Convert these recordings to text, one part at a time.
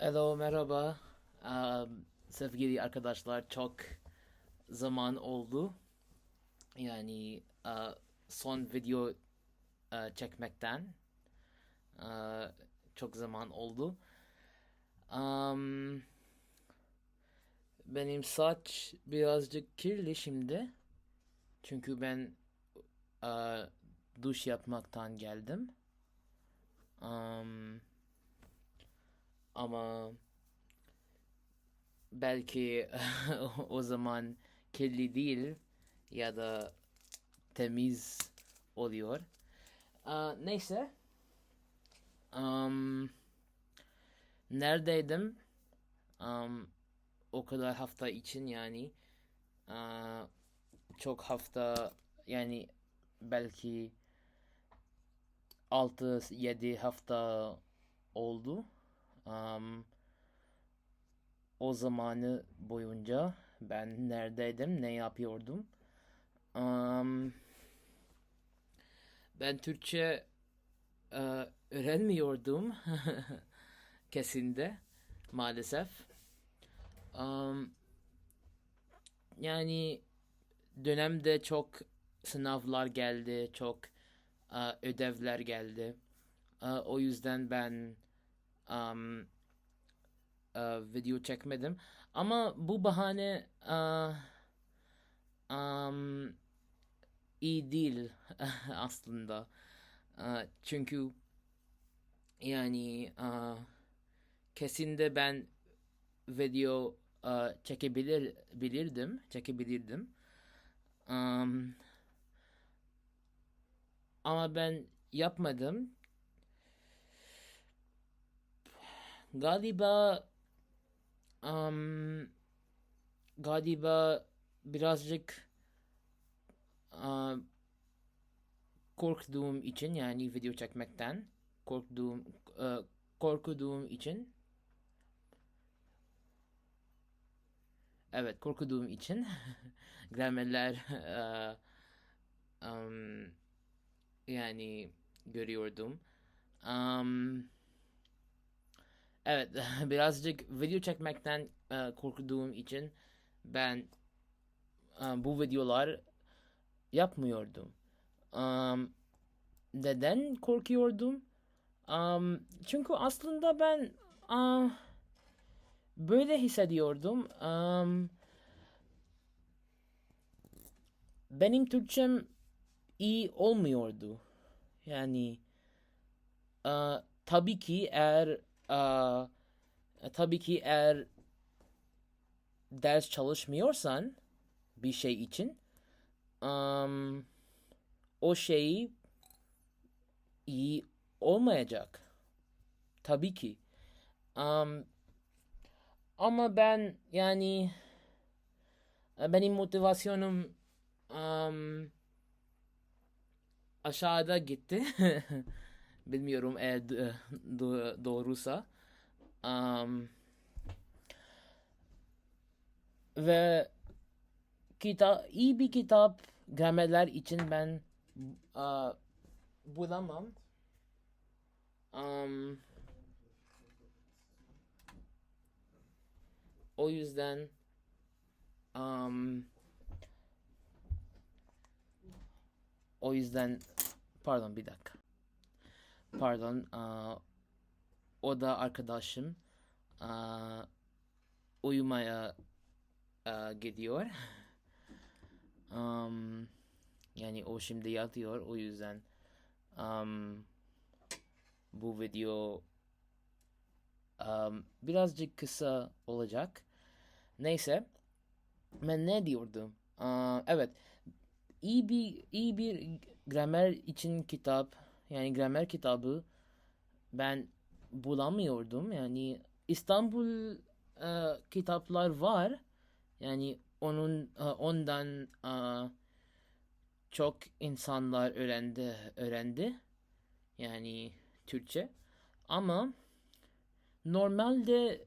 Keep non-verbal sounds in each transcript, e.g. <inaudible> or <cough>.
Hello, merhaba. Um, sevgili arkadaşlar, çok zaman oldu. Yani uh, son video uh, çekmekten uh, çok zaman oldu. Um, benim saç birazcık kirli şimdi. Çünkü ben uh, duş yapmaktan geldim. Um, ama belki <laughs> o zaman kirli değil ya da temiz oluyor. Aa, neyse. Am, neredeydim? Am, o kadar hafta için yani aa, çok hafta yani belki 6-7 hafta oldu. Am, o zamanı boyunca ben neredeydim, ne yapıyordum? Am, ben Türkçe e, öğrenmiyordum <laughs> kesinde maalesef. Am, yani dönemde çok sınavlar geldi, çok e, ödevler geldi. E, o yüzden ben am, e, video çekmedim. Ama bu bahane e, am, iyi değil <laughs> aslında. E, çünkü yani e, kesinde ben video e, çekebilir bilirdim, çekebilirdim. Am, ama ben yapmadım. Galiba am, galiba birazcık a, korktuğum için yani video çekmekten korktuğum e, korktuğum için evet korktuğum için <laughs> gramerler e, am, yani görüyordum. Am, Evet, <laughs> birazcık video çekmekten e, korktuğum için ben e, bu videolar yapmıyordum. Am, neden korkuyordum? Am, çünkü aslında ben ah, böyle hissediyordum. Am, benim Türkçem iyi olmuyordu. Yani e, tabii ki eğer Aa, e, tabii ki eğer ders çalışmıyorsan bir şey için am, o şey iyi olmayacak. Tabii ki. Am, ama ben yani benim motivasyonum am, aşağıda gitti. <laughs> Bilmiyorum d- do- doğruysa. Am, ve kita iyi bir kitap gramerler için ben a, bulamam. Am, o yüzden am, o yüzden pardon bir dakika. Pardon. aa, o da arkadaşım. aa, uyumaya aa, gidiyor. <laughs> Am, yani o şimdi yatıyor. O yüzden am, bu video am, birazcık kısa olacak. Neyse. Ben ne diyordum? Aa, evet. İyi bir iyi bir gramer için kitap yani gramer kitabı ben bulamıyordum. Yani İstanbul e, kitaplar var. Yani onun e, ondan e, çok insanlar öğrendi öğrendi. Yani Türkçe. Ama normalde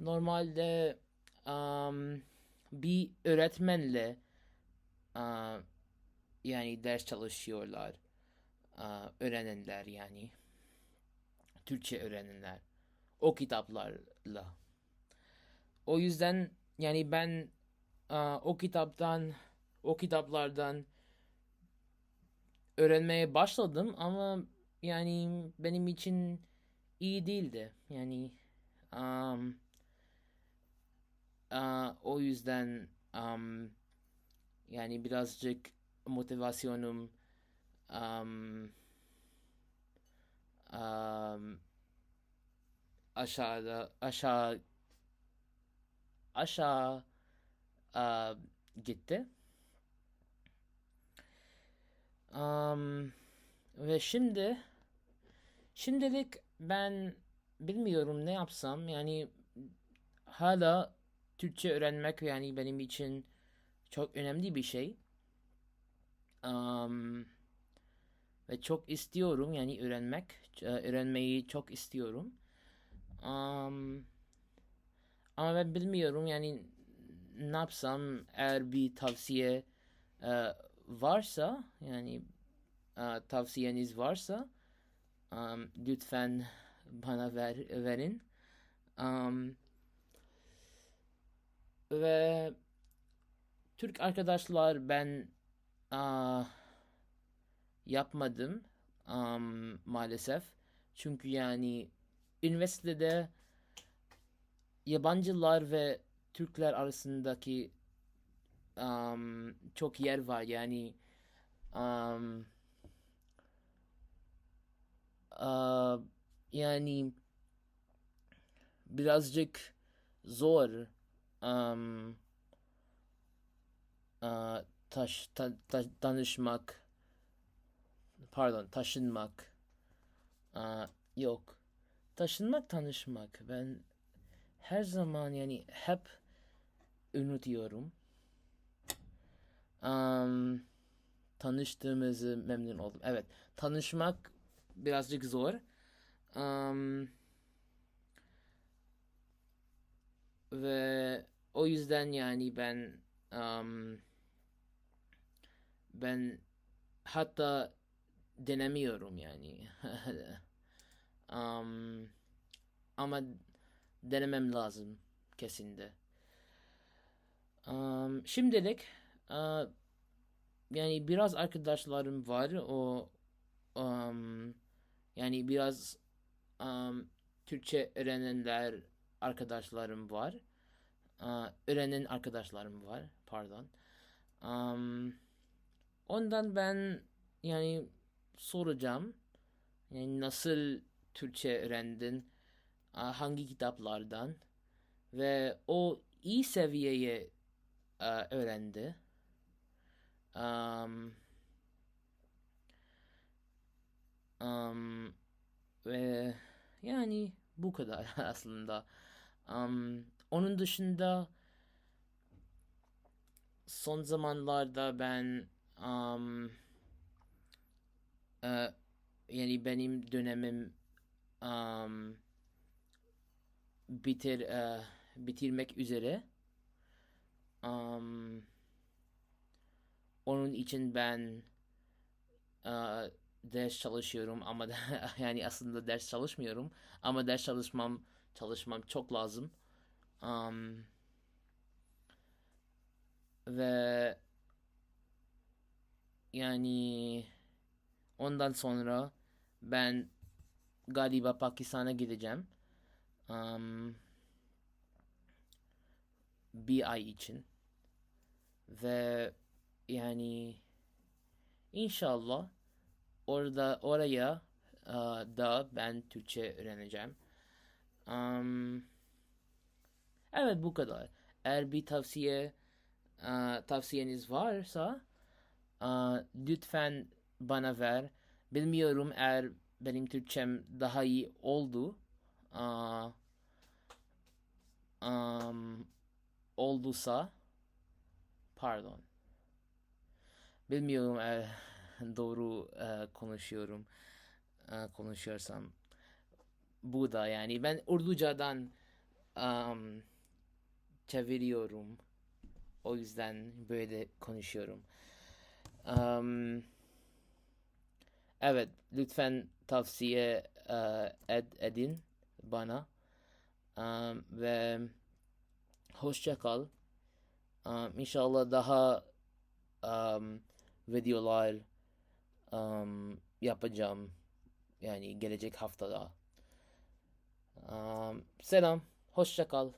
normalde am, bir öğretmenle a, yani ders çalışıyorlar. Öğrenenler yani. Türkçe öğrenenler. o kitaplarla. O yüzden yani ben o kitaptan o kitaplardan öğrenmeye başladım ama yani benim için iyi değildi. Yani am, aa, o yüzden am, yani birazcık motivasyonum am, am, aşağıda aşağı aşağı aa, gitti. Am, ve şimdi şimdilik ben bilmiyorum ne yapsam yani hala Türkçe öğrenmek yani benim için çok önemli bir şey. Am, ve çok istiyorum yani öğrenmek, e, öğrenmeyi çok istiyorum. Am, ama ben bilmiyorum yani ne yapsam eğer bir tavsiye e, varsa yani e, tavsiyeniz varsa am, lütfen bana ver, verin. Am, ve Türk arkadaşlar ben aa, yapmadım am, maalesef. Çünkü yani üniversitede yabancılar ve Türkler arasındaki am, çok yer var yani am, aa, yani birazcık zor am, aa, taş ta- ta- tanışmak pardon taşınmak aa, yok taşınmak tanışmak ben her zaman yani hep unutuyorum. Am, tanıştığımızı memnun oldum. Evet, tanışmak birazcık zor. Am, ve o yüzden yani ben am, ben hatta denemiyorum yani. <laughs> Am, ama denemem lazım kesinlikle. Am, şimdilik a, yani biraz arkadaşlarım var. O am, yani biraz am, Türkçe öğrenenler arkadaşlarım var. A, öğrenen arkadaşlarım var. Pardon. Am, ondan ben yani soracağım. Yani nasıl Türkçe öğrendin? Hangi kitaplardan? Ve o iyi seviyeye öğrendi. Am, am, ve yani bu kadar <laughs> aslında. Am, onun dışında son zamanlarda ben am, e, yani benim dönemim am, bitir e, bitirmek üzere. Am, onun için ben e, ders çalışıyorum ama da, <laughs> yani aslında ders çalışmıyorum ama ders çalışmam çalışmam çok lazım. Am, ve yani ondan sonra ben galiba Pakistan'a gideceğim. Am, bir ay için ve yani inşallah orada oraya e, da ben Türkçe öğreneceğim. Am, evet bu kadar. Eğer bir tavsiye e, tavsiyeniz varsa e, lütfen bana ver. Bilmiyorum eğer benim Türkçem daha iyi oldu. Aa, am, olduysa pardon. Bilmiyorum eğer <laughs> doğru e, konuşuyorum e, konuşuyorsam. Bu da yani ben Urducadan am, çeviriyorum. O yüzden böyle konuşuyorum. Am, evet lütfen tavsiye e, ed, edin bana. Um, ve hoşça kal. Um, inşallah daha um, videolar um, yapacağım. Yani gelecek haftada. Um, selam. Hoşça kal.